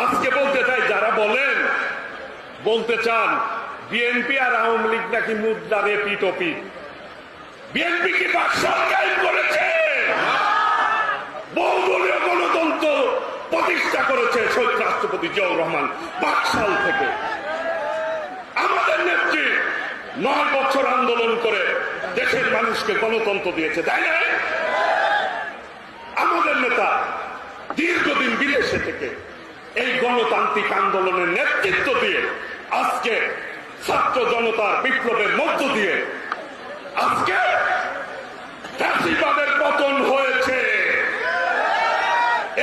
আজকে বলতে চাই, যারা বলেন, বলতে চান বিএনপি আর আওয়ামী লীগ নাকি মুদ্রারে পিটপি? বিএনপি কি বাকশাল কায়েম করেছে? বহুদলীয় গণতন্ত্র প্রতিষ্ঠা করেছে শহীদ রাষ্ট্রপতি জিয়াউর রহমান বাকশাল থেকে। আমাদের নেত্রী নয় বছর আন্দোলন করে দেশের মানুষকে গণতন্ত্র দিয়েছে, তাই না? আমাদের নেতা দীর্ঘদিন বিদেশে থেকে এই গণতান্ত্রিক আন্দোলনের নেতৃত্ব দিয়ে, আজকে ছাত্র জনতার বিপ্লবের মধ্য দিয়ে, আজকে ফ্যাসিবাদের পতন হয়েছে।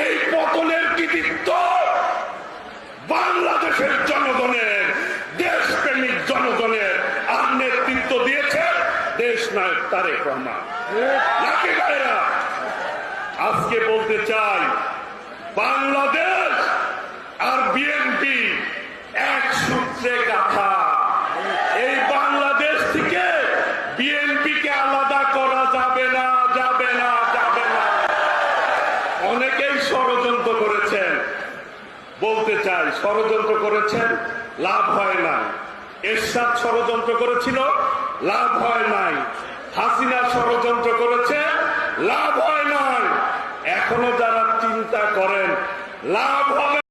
এই পতনের কৃতিত্ব বাংলাদেশের জনগণের, দেশপ্রেমিক জনগণের, আর নেতৃত্ব দিয়েছে দেশ নায়ক তারেক রহমান। আজকে বলতে চাই, বাংলাদেশ ষড়যন্ত্র করেছেন। বলতে চাই, ষড়যন্ত্র করেছেন, লাভ হয় নাই। এরশাদ ষড়যন্ত্র করেছিল, লাভ হয় নাই। হাসিনা ষড়যন্ত্র করেছে, লাভ হয় নাই। এখনও যারা চিন্তা করেন, লাভ হবে